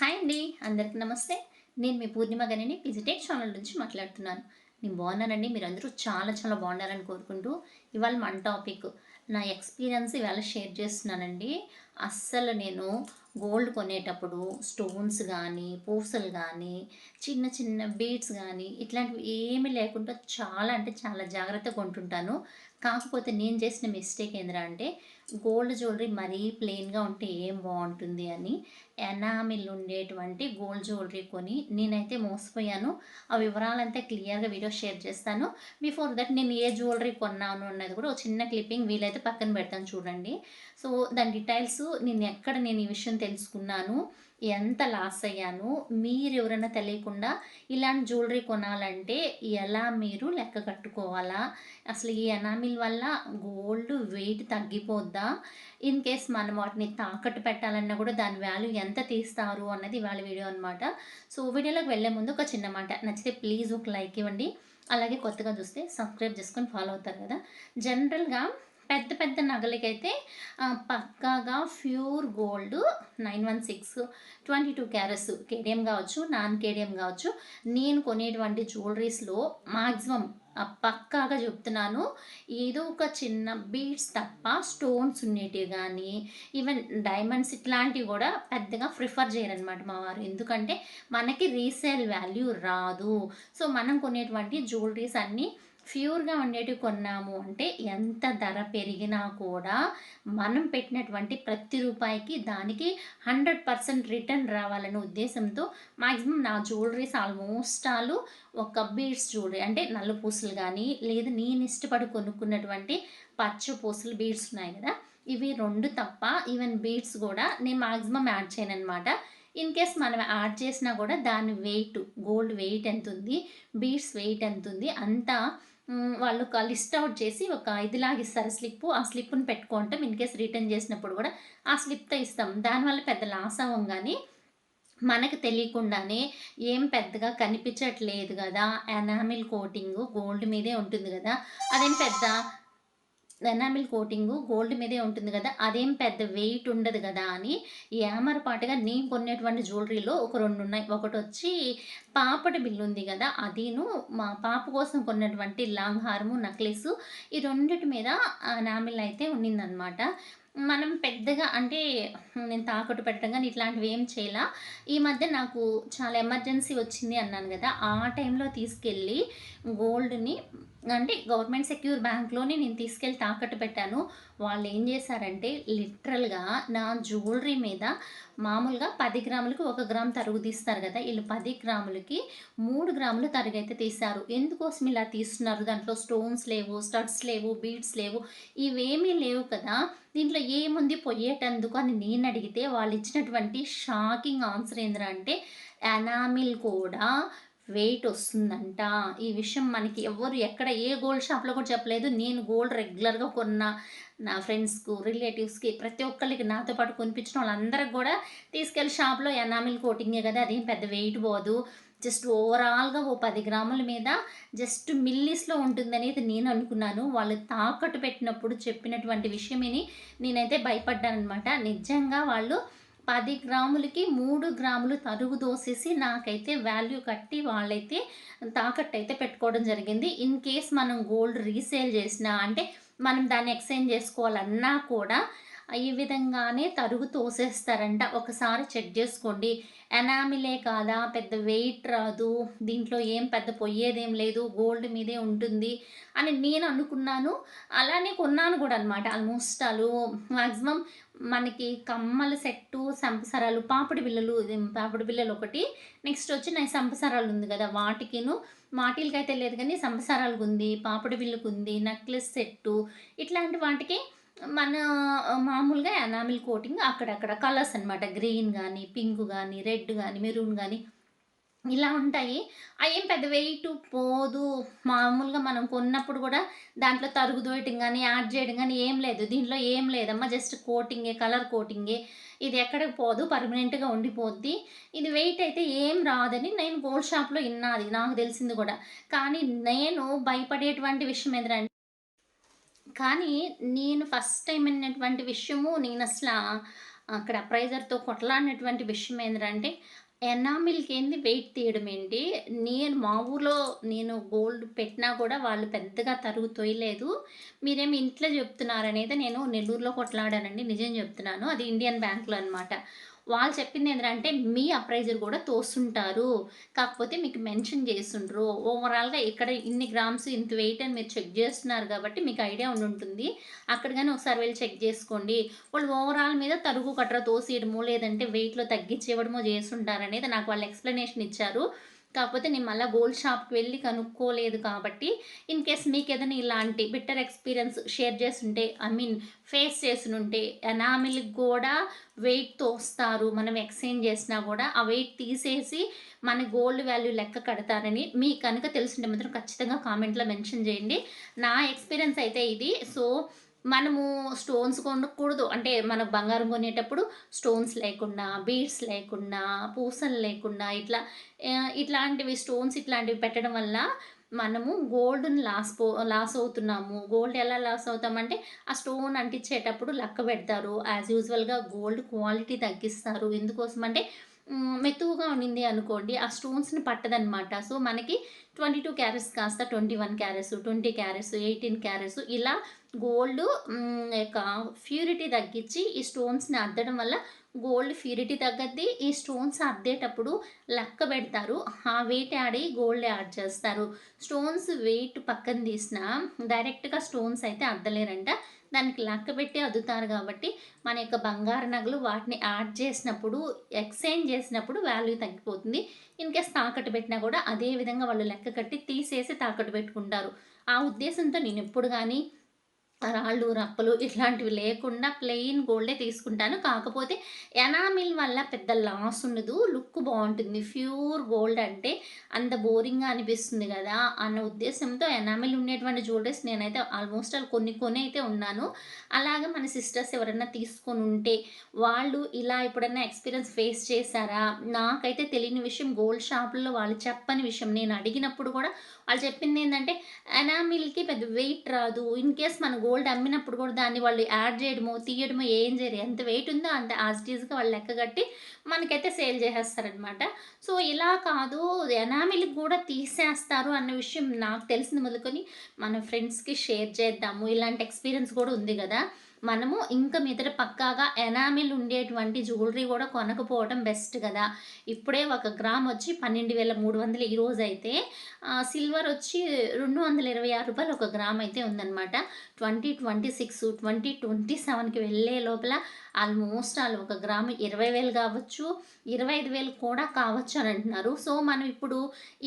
Hi అండి అందరికీ నమస్తే. నేను మీ పూర్ణిమ గనిని పిజిటెక్ ఛానల్ నుంచి మాట్లాడుతున్నాను. నేను బాగున్నానండి మీరు అందరూ చాలా చాలా బాగున్నారని కోరుకుంటూ ఇవాళ మన టాపిక్ నా ఎక్స్పీరియన్స్ ఇవాళ షేర్ చేస్తున్నానండి. అస్సలు నేను గోల్డ్ కొనేటప్పుడు స్టోన్స్ కానీ పూసలు కానీ చిన్న చిన్న బీడ్స్ కానీ ఇట్లాంటివి ఏమీ లేకుండా చాలా అంటే చాలా జాగ్రత్తగా కొంటుంటాను. కాకపోతే నేను చేసిన మిస్టేక్ ఏంద్రా అంటే గోల్డ్ జ్యువెలరీ మరీ ప్లెయిన్గా ఉంటే ఏం బాగుంటుంది అని ఎనామిల్ ఉండేటువంటి గోల్డ్ జ్యువెలరీ కొని నేనైతే మోసపోయాను. ఆ వివరాలంతా క్లియర్గా వీడియో షేర్ చేస్తాను. బిఫోర్ దట్ నేను ఏ జ్యువెలరీ కొన్నాను అన్నది కూడా ఒక చిన్న క్లిప్పింగ్ వీలైతే పక్కన పెడతాను చూడండి. సో దాని డీటెయిల్స్ నేను ఎక్కడ నేను ఈ విషయం తెలుసుకున్నాను ఎంత లాస్ అయ్యాను మీరు ఎవరైనా తెలియకుండా ఇలాంటి జ్యువెలరీ కొనాలంటే ఎలా మీరు లెక్క కట్టుకోవాలా? అసలు ఈ ఎనామిల్ వల్ల గోల్డ్ వెయిట్ తగ్గిపోద్దా? ఇన్ కేస్ మనం వాటిని తాకట్టు పెట్టాలన్నా కూడా దాని వాల్యూ ఎంత తీస్తారు అన్నది వాళ్ళ వీడియో అనమాట సో వీడియోలోకి వెళ్ళే ముందు ఒక చిన్న మాట. నచ్చితే ప్లీజ్ ఒక లైక్ ఇవ్వండి. అలాగే కొత్తగా చూస్తే సబ్స్క్రైబ్ చేసుకొని ఫాలో అవుతారు కదా. జనరల్గా పెద్ద పెద్ద నగలకైతే పక్కాగా pure gold nine one six twenty two carats KDM కావచ్చు నాన్ కేడిఎం కావచ్చు. నేను కొనేటువంటి జ్యువెలరీస్లో మాక్సిమం పక్కాగా చెప్తున్నాను ఏదో ఒక చిన్న బీడ్స్ తప్ప స్టోన్స్ ఉండేటివి కానీ ఈవెన్ డైమండ్స్ ఇట్లాంటివి కూడా పెద్దగా ప్రిఫర్ చేయరనమాట మా వారు. ఎందుకంటే మనకి రీసేల్ వాల్యూ రాదు. సో మనం కొనేటువంటి జ్యువెలరీస్ అన్నీ ప్యూర్గా ఉండేటివి కొన్నాము అంటే ఎంత ధర పెరిగినా కూడా మనం పెట్టినటువంటి ప్రతి రూపాయికి దానికి హండ్రెడ్ పర్సెంట్ రిటర్న్ రావాలనే ఉద్దేశంతో మాక్సిమం నా జ్యువెలరీస్ ఆల్మోస్ట్ ఆల్ ఒక బీడ్స్ జ్యువెలరీ అంటే నల్ల పూసలు కానీ లేదా నేను ఇష్టపడి కొనుక్కున్నటువంటి పచ్చ పూసలు బీడ్స్ ఉన్నాయి కదా ఇవి రెండు తప్ప ఈవెన్ బీడ్స్ కూడా నేను మాక్సిమం యాడ్ చేయను అనమాట ఇన్ కేస్ మనం యాడ్ చేసినా కూడా దాని వెయిట్ గోల్డ్ వెయిట్ ఎంత ఉంది బీడ్స్ వెయిట్ ఎంత ఉంది అంతా వాళ్ళు ఒక లిస్ట్ అవుట్ చేసి ఒక ఇదిలాగా ఇస్తారు స్లిప్ ఆ స్లిప్ని పెట్టుకుంటాం ఇన్ కేస్ రిటర్న్ చేసినప్పుడు కూడా ఆ స్లిప్తో ఇస్తాం. దానివల్ల పెద్ద లాస్ అవ్వం కానీ మనకు తెలియకుండానే ఏం పెద్దగా కనిపించట్లేదు కదా. ఎనామిల్ కోటింగ్ గోల్డ్ మీదే ఉంటుంది కదా. అదేం పెద్ద ఎనామిల్ కోటింగ్ గోల్డ్ మీదే ఉంటుంది కదా అదేం పెద్ద వెయిట్ ఉండదు కదా అని యామర్ పాటుగా నేను కొనేటువంటి జ్యువెలరీలో ఒక రెండు ఉన్నాయి. ఒకటి వచ్చి పాపటి బిల్లు ఉంది కదా అదిను మా పాప కోసం కొన్నటువంటి లాంగ్ హార్ము నెక్లెస్ ఈ రెండిటి మీద ఎనామిల్ అయితే ఉండిందనమాట మనం పెద్దగా అంటే నేను తాకట్టు పెట్టడం కానీ ఇట్లాంటివి ఏం చేయాల. ఈ మధ్య నాకు చాలా ఎమర్జెన్సీ వచ్చింది అన్నాను కదా. ఆ టైంలో తీసుకెళ్ళి గోల్డ్ని అంటే గవర్నమెంట్ సెక్యూర్ బ్యాంక్లోనే నేను తీసుకెళ్ళి తాకట్టు పెట్టాను. వాళ్ళు ఏం చేశారంటే లిటరల్గా నా జ్యువెలరీ మీద మామూలుగా పది గ్రాములకి ఒక గ్రామ్ తరుగు తీస్తారు కదా. వీళ్ళు పది గ్రాములకి మూడు గ్రాములు తరుగు అయితే తీశారు. ఎందుకోసం ఇలా తీస్తున్నారు? దాంట్లో స్టోన్స్ లేవు స్టడ్స్ లేవు బీడ్స్ లేవు. ఇవేమీ లేవు కదా. దీంట్లో ఏముంది? పొయ్యేటందుకు అని నేను అడిగితే వాళ్ళు ఇచ్చినటువంటి షాకింగ్ ఆన్సర్ ఏంద్రా అంటే ఎనామిల్ కూడా వెయిట్ వస్తుందంట. ఈ విషయం మనకి ఎవరు ఎక్కడ ఏ గోల్డ్ షాప్లో కూడా చెప్పలేదు. నేను గోల్డ్ రెగ్యులర్గా కొన్న. నా ఫ్రెండ్స్కు రిలేటివ్స్కి ప్రతి ఒక్కరికి నాతో పాటు కొనిపించిన వాళ్ళందరికి కూడా తీసుకెళ్ళి షాప్లో ఎనామిల్ కోటింగే కదా అదేం పెద్ద వెయిట్ పోదు. జస్ట్ ఓవరాల్గా ఓ పది గ్రాముల మీద జస్ట్ మిల్లీస్లో ఉంటుందనేది నేను అనుకున్నాను. వాళ్ళు తాకట్టు పెట్టినప్పుడు చెప్పినటువంటి విషయమని నేనైతే భయపడ్డానమాట నిజంగా వాళ్ళు పది గ్రాములకి మూడు గ్రాములు తరుగు దోసేసి నాకైతే వాల్యూ కట్టి వాళ్ళైతే తాకట్టు అయితే పెట్టుకోవడం జరిగింది. ఇన్ కేస్ మనం గోల్డ్ రీసేల్ చేసినా అంటే మనం దాన్ని ఎక్స్చేంజ్ చేసుకోవాలన్నా కూడా ఈ విధంగానే తరుగు తోసేస్తారంట. ఒకసారి చెక్ చేసుకోండి. ఎనామిలే కాదా? పెద్ద వెయిట్ రాదు. దీంట్లో ఏం పెద్ద పొయ్యేదేం లేదు. గోల్డ్ మీదే ఉంటుంది అని నేను అనుకున్నాను. అలానే కొన్నాను కూడా అనమాట ఆల్మోస్ట్ అలు మ్యాక్సిమం మనకి కమ్మల సెట్టు సంపసరాలు పాపిడి బిళ్ళలు పాపడి పాపిడి బిళ్ళలు ఒకటి. నెక్స్ట్ వచ్చి నా సంపసరాలు ఉంది కదా వాటికిను. వాటిలకి లేదు కానీ సంపసరాలకు ఉంది పాపిడి బిళ్ళకు ఉంది నెక్లెస్ సెట్టు ఇట్లాంటి వాటికి మన మామూలుగా ఎనామిల్ కోటింగ్ అక్కడక్కడ కలర్స్ అనమాట గ్రీన్ కానీ పింక్ కానీ రెడ్ కానీ మెరూన్ కానీ ఇలా ఉంటాయి. అవి ఏం పెద్ద వెయిట్ పోదు. మామూలుగా మనం కొన్నప్పుడు కూడా దాంట్లో తరుగు దోయటం కానీ యాడ్ చేయడం కానీ ఏం లేదు. దీంట్లో ఏం లేదమ్మా. జస్ట్ కోటింగే కలర్ కోటింగే. ఇది ఎక్కడికి పోదు. పర్మనెంట్గా ఉండిపోద్ది. ఇది వెయిట్ అయితే ఏం రాదని నేను గోల్డ్ షాప్లో విన్నాది నాకు తెలిసింది కూడా. కానీ నేను భయపడేటువంటి విషయం ఏంటంటే కానీ నేను ఫస్ట్ టైం అయినటువంటి విషయము నేను అసలు అక్కడ అప్రైజర్‌తో కొట్లాడినటువంటి విషయం ఏంటంటే, ఎనామిల్‌కి ఏంది వెయిట్ తీయడం ఏంటి? నేను మా ఊర్లో నేను గోల్డ్ పెట్టినా కూడా వాళ్ళు పెద్దగా తరుగు మీరేమి ఇంట్లో చెప్తున్నారనేది నేను నెల్లూరులో కొట్లాడానండి. నిజం చెప్తున్నాను. అది ఇండియన్ బ్యాంక్‌లో అనమాట. వాళ్ళు చెప్పింది ఏంటంటే మీ అప్రైజర్ కూడా తోస్తుంటారు. కాకపోతే మీకు మెన్షన్ చేస్తుండ్రు ఓవరాల్‌గా ఇక్కడ ఇన్ని గ్రామ్స్ ఇంత వెయిట్ అని మీరు చెక్ చేస్తున్నారు కాబట్టి మీకు ఐడియా ఉండి ఉంటుంది అక్కడ కానీ ఒకసారి వెళ్ళి చెక్ చేసుకోండి. వాళ్ళు ఓవరాల్ మీద తరుగు కట్ర తోసేయడమో, లేదంటే వెయిట్‌లో తగ్గించి ఇవ్వడమో చేసుంటారనేది నాకు వాళ్ళు ఎక్స్‌ప్లనేషన్ ఇచ్చారు. కాకపోతే నేను మళ్ళీ గోల్డ్ షాప్‌కి వెళ్ళి కనుక్కోలేదు కాబట్టి, ఇన్ కేస్ మీకు ఏదైనా ఇలాంటి బిట్టర్ ఎక్స్‌పీరియన్స్ షేర్ చేస్తుంటే ఐ మీన్ ఫేస్ చేసినుంటే ఎనామిల్‌కి కూడా వెయిట్ తోస్తారు. మనం ఎక్స్‌చేంజ్ చేసినా కూడా ఆ వెయిట్ తీసేసి మన గోల్డ్ వాల్యూ లెక్క కడతారని మీకు కనుక తెలుసుంటే మాత్రం ఖచ్చితంగా కామెంట్‌లో మెన్షన్ చేయండి. నా ఎక్స్‌పీరియన్స్ అయితే ఇది. సో, మనము స్టోన్స్ కొనకూడదు. అంటే మన బంగారం కొనేటప్పుడు స్టోన్స్ లేకుండా, బీడ్స్ లేకుండా, పూసలు లేకుండా ఇట్లా ఇట్లాంటివి స్టోన్స్ ఇట్లాంటివి పెట్టడం వల్ల మనము గోల్డ్‌ని లాస్ పో లాస్ అవుతున్నాము. గోల్డ్ ఎలా లాస్ అవుతామంటే, ఆ స్టోన్ అంటించేటప్పుడు లక్క పెడతారు. యాజ్ యూజువల్‌గా గోల్డ్ క్వాలిటీ తగ్గిస్తారు. ఎందుకోసం అంటే మెతువుగా ఉండింది అనుకోండి, ఆ స్టోన్స్‌ని పట్టదనమాట. సో, మనకి 22 క్యారెట్స్ కాస్త 21 క్యారెట్స్, 20 క్యారెట్స్, 18 క్యారెట్స్ ఇలా గోల్డ్ యొక్క ప్యూరిటీ తగ్గించి ఈ స్టోన్స్‌ని అద్దడం వల్ల గోల్డ్ ప్యూరిటీ తగ్గద్ది. ఈ స్టోన్స్ అద్దేటప్పుడు లక్క పెడతారు. ఆ వెయిట్ యాడ్ అయ్యి గోల్డ్ యాడ్ చేస్తారు. స్టోన్స్ వెయిట్ పక్కన తీసిన డైరెక్ట్‌గా స్టోన్స్ అయితే అద్దలేరంట. దానికి లెక్క పెట్టి అద్దుతారు కాబట్టి, మన యొక్క బంగారు నగలు వాటిని యాడ్ చేసినప్పుడు, ఎక్స్‌చేంజ్ చేసినప్పుడు వాల్యూ తగ్గిపోతుంది. ఇన్ కేస్ తాకట్టు పెట్టినా కూడా అదే విధంగా వాళ్ళు లెక్క కట్టి తీసేసి తాకట్టు పెట్టుకుంటారు. ఆ ఉద్దేశంతో నేను ఎప్పుడు కానీ రాళ్ళు, రప్పలు ఇట్లాంటివి లేకుండా ప్లెయిన్ గోల్డే తీసుకుంటాను. కాకపోతే ఎనామిల్ వల్ల పెద్ద లాస్ ఉండదు. లుక్ బాగుంటుంది ప్యూర్ గోల్డ్ అంటే అంత బోరింగ్‌గా అనిపిస్తుంది కదా అన్న ఉద్దేశంతో ఎనామిల్ ఉండేటువంటి జ్యువెలరీస్ నేనైతే ఆల్మోస్ట్ ఆల్ కొన్ని కొనైతే ఉన్నాను. అలాగా మన సిస్టర్స్ ఎవరైనా తీసుకొని ఉంటే వాళ్ళు ఇలా ఎప్పుడైనా ఎక్స్‌పీరియన్స్ ఫేస్ చేశారా? నాకైతే తెలియని విషయం గోల్డ్ షాపుల్లో వాళ్ళు చెప్పని విషయం. నేను అడిగినప్పుడు కూడా వాళ్ళు చెప్పింది ఏంటంటే ఎనామిల్‌కి పెద్ద వెయిట్ రాదు. ఇన్ కేస్ మనం గోల్డ్ అమ్మినప్పుడు కూడా దాన్ని వాళ్ళు యాడ్ చేయడమో, తీయడమో ఏం చేయరు. ఎంత వెయిట్ ఉందో అంత యాజ్ వాళ్ళు లెక్క కట్టి మనకైతే సేల్ చేసేస్తారనమాట. సో, ఇలా కాదు ఎనామిల్‌కి కూడా తీసేస్తారు అన్న విషయం నాకు తెలిసింది మొదలుకొని మన ఫ్రెండ్స్‌కి షేర్ చేద్దాము. ఇలాంటి ఎక్స్‌పీరియన్స్ కూడా ఉంది కదా మనము ఇంకా మీదట పక్కాగా ఎనామిల్ ఉండేటువంటి జ్యువెలరీ కూడా కొనకపోవడం బెస్ట్ కదా ఇప్పుడే ఒక గ్రామ్ వచ్చి పన్నెండు వేల మూడు వందలు ఈరోజు అయితే సిల్వర్ వచ్చి రెండు వందల ఇరవై ఆరు రూపాయలు ఒక గ్రామ్ అయితే ఉందన్నమాట twenty twenty six twenty twenty సెవెన్కి వెళ్ళే లోపల ఆల్మోస్ట్ ఆల్ ఒక గ్రాము 20,000 కావచ్చు, 25,000 కూడా కావచ్చు అని అంటున్నారు. సో, మనం ఇప్పుడు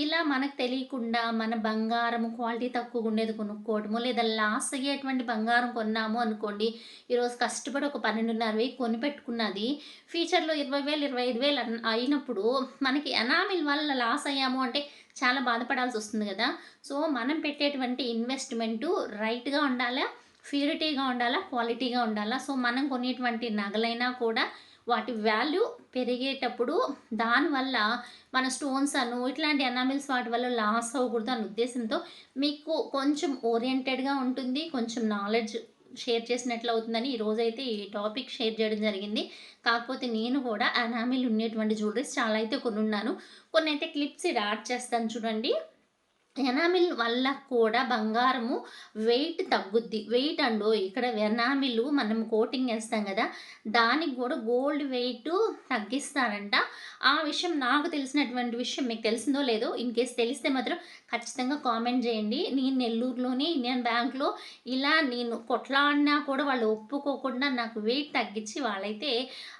ఇలా మనకు తెలియకుండా మన బంగారం క్వాలిటీ తక్కువగుండేది కొనుక్కోవడము లేదా లాస్ అయ్యేటువంటి బంగారం కొన్నాము అనుకోండి, ఈరోజు కష్టపడి ఒక 12,500 కొనిపెట్టుకున్నది ఫ్యూచర్‌లో ఇరవై వేలు ఇరవై ఐదు వేలు అయినప్పుడు మనకి ఎనామిల్ వల్ల లాస్ అయ్యాము అంటే చాలా బాధపడాల్సి వస్తుంది కదా సో, మనం పెట్టేటువంటి ఇన్వెస్ట్‌మెంటు రైట్‌గా ఉండాలా, ప్యూరిటీగా ఉండాలా, క్వాలిటీగా ఉండాలా. సో, మనం కొనేటువంటి నగలైనా కూడా వాటి వాల్యూ పెరిగేటప్పుడు దానివల్ల మన స్టోన్స్ అను ఇట్లాంటి ఎనామిల్స్ వాటి వల్ల లాస్ అవ్వకూడదు అన్న ఉద్దేశంతో మీకు కొంచెం ఓరియెంటెడ్‌గా ఉంటుంది. కొంచెం నాలెడ్జ్ షేర్ చేసినట్లు అవుతుందని ఈరోజైతే ఈ టాపిక్ షేర్ చేయడం జరిగింది. కాకపోతే నేను కూడా అనామిల్ ఉండేటువంటి జ్యువెలరీస్ చాలా అయితే కొనున్నాను. అయితే క్లిప్స్ ఈడ యాడ్ చేస్తాను చూడండి. ఎనామిల్ వల్ల కూడా బంగారము వెయిట్ తగ్గుద్ది. వెయిట్ అండు ఇక్కడ ఎనామిల్ మనం కోటింగ్ వేస్తాం కదా దానికి కూడా గోల్డ్ వెయిట్ తగ్గిస్తారంట. ఆ విషయం నాకు తెలిసినటువంటి విషయం మీకు తెలిసిందో లేదో ఇన్ కేస్ తెలిస్తే మాత్రం ఖచ్చితంగా కామెంట్ చేయండి నేను నెల్లూరులోనే ఇండియన్ బ్యాంక్‌లో ఇలా నేను కొట్లాడినా కూడా వాళ్ళు ఒప్పుకోకుండా నాకు వెయిట్ తగ్గించి వాళ్ళైతే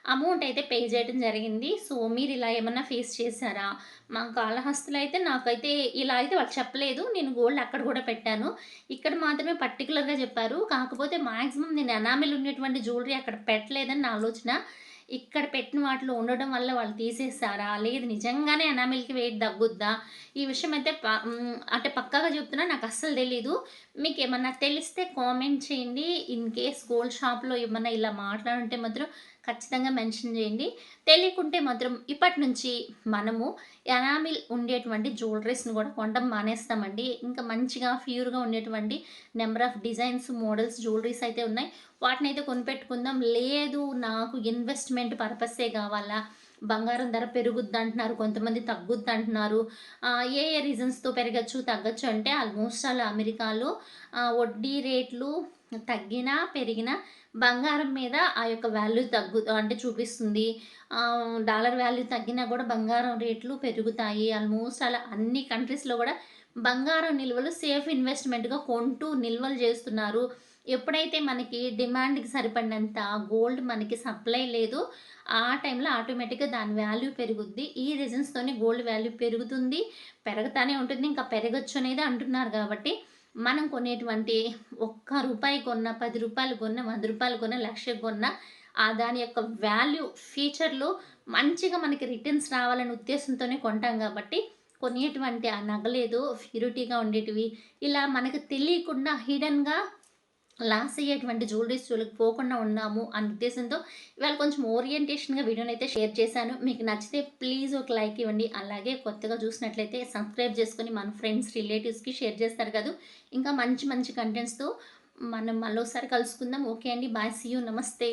అమౌంట్ అయితే పే చేయడం జరిగింది. సో, మీరు ఇలా ఏమన్నా ఫేస్ చేశారా? మా కాళహస్తులు అయితే నాకైతే ఇలా అయితే వాళ్ళు చెప్పలేదు. నేను గోల్డ్ అక్కడ కూడా పెట్టాను. ఇక్కడ మాత్రమే పర్టికులర్గా చెప్పారు. కాకపోతే మాక్సిమం నేను ఎనామిల్ ఉన్నటువంటి జ్యువెలరీ అక్కడ పెట్టలేదని నా ఆలోచన. ఇక్కడ పెట్టిన వాటిలో ఉండడం వల్ల వాళ్ళు తీసేసారా? లేదు నిజంగానే ఎనామిల్‌కి వెయిట్ తగ్గుద్దా? ఈ విషయం అయితే ప అంటే పక్కాగా చెప్తున్నా నాకు అస్సలు తెలీదు. మీకేమన్నా తెలిస్తే కామెంట్ చేయండి. ఇన్ కేస్ గోల్డ్ షాప్‌లో ఏమన్నా ఇలా మాట్లాడుంటే మాత్రం ఖచ్చితంగా మెన్షన్ చేయండి. తెలియకుంటే మాత్రం ఇప్పటి నుంచి మనము ఎనామిల్ ఉండేటువంటి జ్యువెలరీస్‌ని కూడా కొనడం మానేస్తామండి. ఇంకా మంచిగా ప్యూర్‌గా ఉండేటువంటి number of designs, models jewelleries అయితే ఉన్నాయి. వాటిని అయితే కొనిపెట్టుకుందాం. లేదు నాకు ఇన్వెస్ట్మెంట్ పర్పస్సే కావాలా? బంగారం ధర పెరుగుద్ది అంటున్నారు కొంతమంది తగ్గుద్ది అంటున్నారు ఏ ఏ రీజన్స్తో పెరగచ్చు తగ్గచ్చు అంటే ఆల్మోస్ట్ ఆల్ అమెరికాలో వడ్డీ రేట్లు తగ్గినా పెరిగినా బంగారం మీద ఆ యొక్క వాల్యూ తగ్గు అంటే చూపిస్తుంది. డాలర్ వాల్యూ తగ్గినా కూడా బంగారం రేట్లు పెరుగుతాయి. ఆల్మోస్ట్ అలా అన్ని కంట్రీస్లో కూడా బంగారం నిల్వలు సేఫ్ ఇన్వెస్ట్మెంట్గా కొంటూ నిల్వలు చేస్తున్నారు. ఎప్పుడైతే మనకి డిమాండ్కి సరిపడినంత గోల్డ్ మనకి సప్లై లేదు ఆ టైంలో ఆటోమేటిక్గా దాని వాల్యూ పెరుగుద్ది. ఈ రీజన్స్తోనే గోల్డ్ వాల్యూ పెరుగుతుంది. పెరుగుతానే ఉంటుంది. ఇంకా పెరగచ్చు అనేది అంటున్నారు కాబట్టి మనం కొనేటువంటి ఒక్క రూపాయి కొన్న పది రూపాయలు కొన్న వంద రూపాయలు కొన్న లక్ష కొన్న ఆ దాని యొక్క వాల్యూ ఫ్యూచర్లో మంచిగా మనకి రిటర్న్స్ రావాలనే ఉద్దేశంతోనే కొంటాం కాబట్టి కొనేటువంటి ఆ నగలేదు ప్యూరిటీగా ఉండేటివి ఇలా మనకు తెలియకుండా హిడన్గా లాస్ అయ్యేటువంటి జ్యువెలరీస్ జోలికి పోకుండా ఉన్నాము అన్న ఉద్దేశంతో ఇవాళ కొంచెం ఓరియంటేషన్గా వీడియోని అయితే షేర్ చేశాను. మీకు నచ్చితే ప్లీజ్ ఒక లైక్ ఇవ్వండి. అలాగే కొత్తగా చూసినట్లయితే సబ్స్క్రైబ్ చేసుకొని మన ఫ్రెండ్స్ రిలేటివ్స్కి షేర్ చేస్తారు కదా. ఇంకా మంచి మంచి కంటెంట్స్తో మనం మరోసారి కలుసుకుందాం. ఓకే అండి. బాయ్ సీ యూ నమస్తే